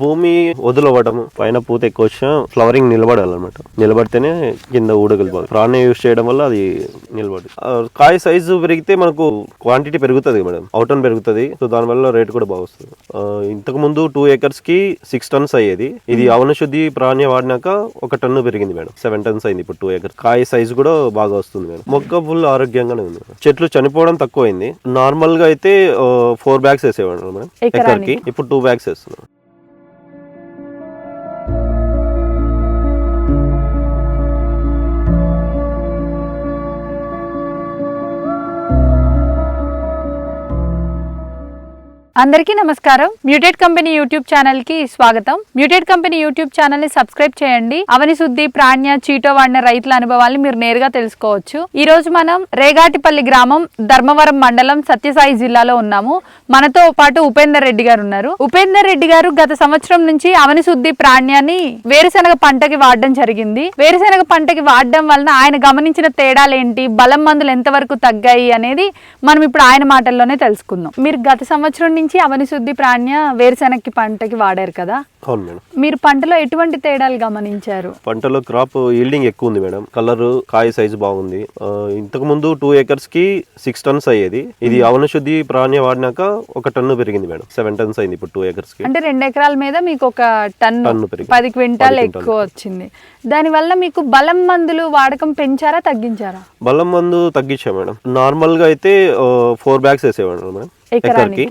భూమి వదులవ్వడం పైన పూత ఎక్కువ వచ్చినా ఫ్లవరింగ్ నిలబడాలన్నమాట. నిలబడితేనే కింద ఊడగలిపోవాలి ప్రాణ యూస్ చేయడం వల్ల అది నిలబడి. ఆ, కాయ సైజు పెరిగితే మనకు క్వాంటిటీ పెరుగుతుంది మేడం అవుటన్ పెరుగుతుంది. సో దానివల్ల రేట్ కూడా బాగా వస్తుంది. ఇంతకు ముందు టూ ఏకర్స్కి సిక్స్ టన్స్ అయ్యేది. ఇది అవన శుద్ధి ప్రాణ్య వాడినాక ఒక టన్ను పెరిగింది మేడం సెవెన్ టన్స్ అయింది ఇప్పుడు టూ ఏకర్స్ కాయ సైజు కూడా బాగా వస్తుంది మేడం మొక్క ఫుల్ ఆరోగ్యంగానే ఉంది. చెట్లు చనిపోవడం తక్కువ అయింది నార్మల్గా అయితే ఫోర్ బ్యాగ్స్ వేసేవాడు మేడం? ఎకర్కి ఇప్పుడు టూ బ్యాగ్స్ వేస్తున్నాం. అందరికీ నమస్కారం. మ్యూటెడ్ కంపెనీ యూట్యూబ్ ఛానల్కి స్వాగతం. మ్యూటెడ్ కంపెనీ యూట్యూబ్ ఛానల్ని సబ్స్క్రైబ్ చేయండి. అవని శుద్ధి ప్రాణ్య చీటో వాడిన రైతుల అనుభవాల్ని మీరు నేరుగా తెలుసుకోవచ్చు. ఈ రోజు మనం రేగాటిపల్లి గ్రామం ధర్మవరం మండలం సత్యసాయి జిల్లాలో ఉన్నాము. మనతో పాటు ఉపేందర్ రెడ్డి గారు ఉన్నారు. ఉపేందర్ రెడ్డి గారు గత సంవత్సరం నుంచి అవని శుద్ధి ప్రాణ్యాన్ని వేరుశెనగ పంటకి వాడడం జరిగింది. వేరుశెనగ పంటకి వాడడం వలన ఆయన గమనించిన తేడాలేంటి బలం మందులు ఎంతవరకు తగ్గాయి అనేది మనం ఇప్పుడు ఆయన మాటల్లోనే తెలుసుకుందాం. మీరు గత సంవత్సరం నుంచి అవని శుద్ధి ప్రాణ్య వేరుశెనగకి పంటకి వాడారు కదా. అవును మేడం. మీరు పంటలో ఎటువంటి తేడాలు గమనించారు? పంటలో క్రాప్ ఈల్డింగ్ ఎక్కువ ఉంది మేడం. కలర్ కాయ సైజు బాగుంది. ఇంతకు ముందు టూ ఏకర్స్కి సిక్స్ టన్స్ అయ్యేది. ఇది అవన శుద్ధి ప్రాణ్య వాడినాక ఒక టన్ను పెరిగింది మేడం. సెవెన్ టన్స్ అయింది ఇప్పుడు టూ ఏకర్స్కి అంటే రెండు ఎకరాల మీద మీకు ఒక టన్ను. పది క్వింటాల్ ఎక్కువ వచ్చింది. దానివల్ల మీకు బలం మందులు వాడకం పెంచారా తగ్గించారా? బలం మందు తగ్గించా మేడం. నార్మల్గా అయితే ఫోర్ బ్యాగ్స్ వేసేవాడు మేడం. ఎకరానికి.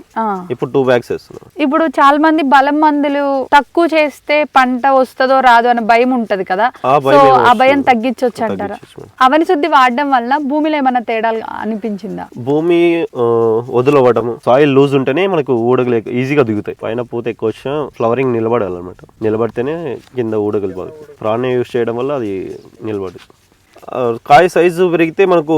ఇప్పుడు టూ బ్యాగ్స్ వేస్తున్నాం. ఇప్పుడు చాలా మంది బలం మందులు తక్కువ చేస్తే పంట వస్తుందో రాదో అనే భయం ఉంటది కదా. ఆ సో ఆ భయం? తగ్గించవచ్చు అంటారా. అవని శుద్ధి వాడడం వల్ల భూమిలో ఏమైనా తేడాలు అనిపించిందా? భూమి ఆ, వదులవ్వడం సాయిల్ లూజ్ ఉంటేనే మనకు ఊడగలు ఈజీగా దిగుతాయి. పైన పూత ఎక్కువ వచ్చినా ఫ్లవరింగ్ నిలబడాలన్నమాట. నిలబడితేనే కింద ఊడగలిపోవాలి ప్రాణ యూస్ చేయడం వల్ల అది నిలబడి ఆ, కాయ సైజు పెరిగితే మనకు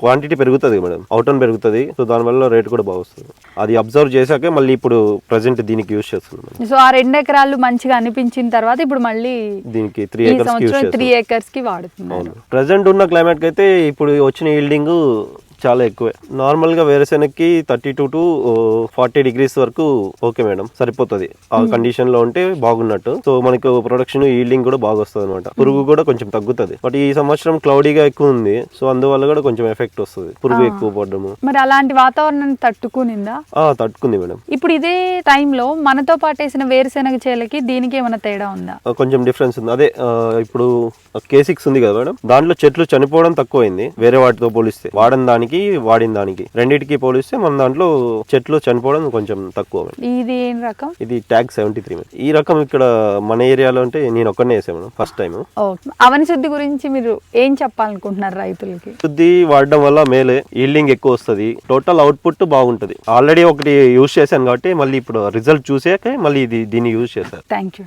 క్వాంటిటీ పెరుగుతుంది మేడం. అవుటన్ పెరుగుతుంది. సో దానివల్ల రేట్ కూడా బాగా వస్తుంది. అది అబ్జర్వ్ చేశాకే మళ్ళీ ఇప్పుడు ప్రజెంట్ దీనికి యూస్ చేస్తుంది మేడం. సో ఆ రెండు ఎకరాలు మంచిగా అనిపించిన తర్వాత ఇప్పుడు మళ్ళీ దీనికి త్రీ సంవత్సరం త్రీ ఏకర్స్కి వాడుతున్నారు. అవును. ప్రజెంట్ ఉన్న క్లైమేట్కి అయితే ఇప్పుడు వచ్చిన ఈల్డింగ్ చాలా ఎక్కువే. నార్మల్గా వేరుశెనగకి thirty two to forty degrees వరకు ఓకే మేడం సరిపోతుంది. ఆ కండిషన్లో ఉంటే బాగున్నట్టు. సో మనకు ప్రొడక్షన్ ఈల్డింగ్ కూడా బాగా వస్తుంది అనమాట పురుగు కూడా కొంచెం తగ్గుతుంది. బట్ ఈ సంవత్సరం క్లౌడీగా ఎక్కువ ఉంది. సో అందువల్ల కూడా కొంచెం ఎఫెక్ట్ వస్తుంది. పురుగు ఎక్కువ పడడము. మరి అలాంటి వాతావరణాన్ని తట్టుకునిందా? ఆ తట్టుకుంది మేడం. ఇప్పుడు ఇదే టైంలో మనతో పాటు వేసిన వేరుశెనగ చేలకి దీనికి ఏమైనా తేడా ఉందా? కొంచెం డిఫరెన్స్ ఉంది. అదే ఇప్పుడు కే సిక్స్ ఉంది కదా మేడం. దాంట్లో చెట్లు చనిపోవడం తక్కువైంది. వేరే వాటితో పోలిస్తే. వాడని దానికి వాడిన దానికి. రెండింటికి పోలిస్తే మన దాంట్లో చెట్లు చనిపోవడం కొంచెం తక్కువ ఇది ఏం రకం? ఇది ట్యాగ్ సెవెంటీ త్రీ ఈ రకం ఇక్కడ మన ఏరియాలో అంటే నేను ఒక్కనే వేసాను ఫస్ట్ టైం అవని శుద్ధి గురించి మీరు ఏం చెప్పాలనుకుంటున్నారు రైతులకి? శుద్ధి వాడడం వల్ల మేలే ఈల్డింగ్ ఎక్కువ వస్తుంది టోటల్ అవుట్పుట్ బాగుంటుంది. ఆల్రెడీ ఒకటి యూజ్ చేశాను కాబట్టి మళ్ళీ ఇప్పుడు రిజల్ట్ చూసాక మళ్ళీ ఇది దీన్ని యూజ్ చేశాను థ్యాంక్ యూ